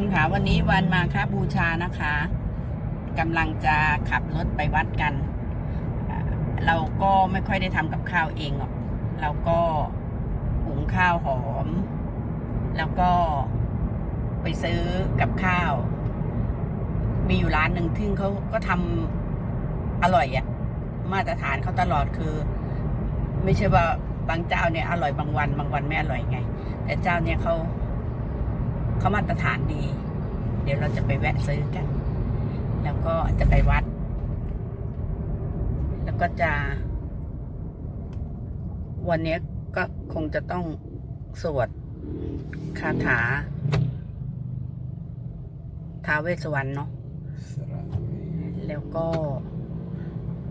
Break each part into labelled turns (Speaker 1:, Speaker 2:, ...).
Speaker 1: คุณขาวันนี้วันมาคบูชานะคะกำลังจะขับรถไปวัดกัน เราก็ไม่ค่อยได้ทำกับข้าวเองหรอกเราก็หุงข้าวหอม แล้วก็ไปซื้อกับข้าว มีอยู่ร้านหนึ่งที่เขาก็ทำอร่อยอะมาตรฐานเขาตลอดคือ ไม่ใช่ว่าบางเจ้าเนี่ยอร่อยบางวัน บางวันไม่อร่อยไง แต่เจ้าเนี่ยเขา เขามาตรฐานดี เดี๋ยวเราจะไปแวะซื้อกัน แล้วก็จะไปวัด แล้วก็จะ วันนี้ก็คงจะต้องสวดคาถาท้าวเวสสวรรณเนาะแล้วก็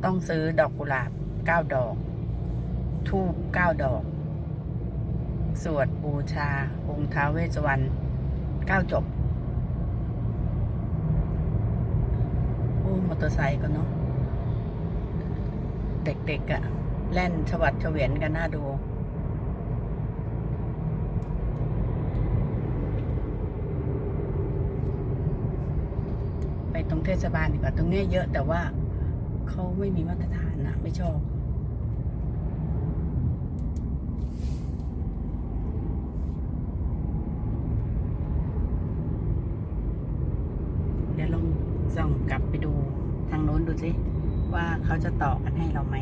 Speaker 1: ต้องซื้อดอกกุหลาบเก้าดอก ทูบเก้าดอก สวดบูชาองค์ท้าวเวสสวรรณ เก้าจบ โอ้มอเตอร์ไซค์กันเนาะ เด็กๆอะแล่นชวัดเฉวียนกันน่าดู ไปตรงเทศบาลดีกว่า ตรงเนี้ยเยอะแต่ว่าเขาไม่มีมาตรฐานนะไม่ชอบ เดี๋ยวลอง ส่องกลับไปดูทางโน้นดูสิว่าเขาจะต่อกันให้เราไหม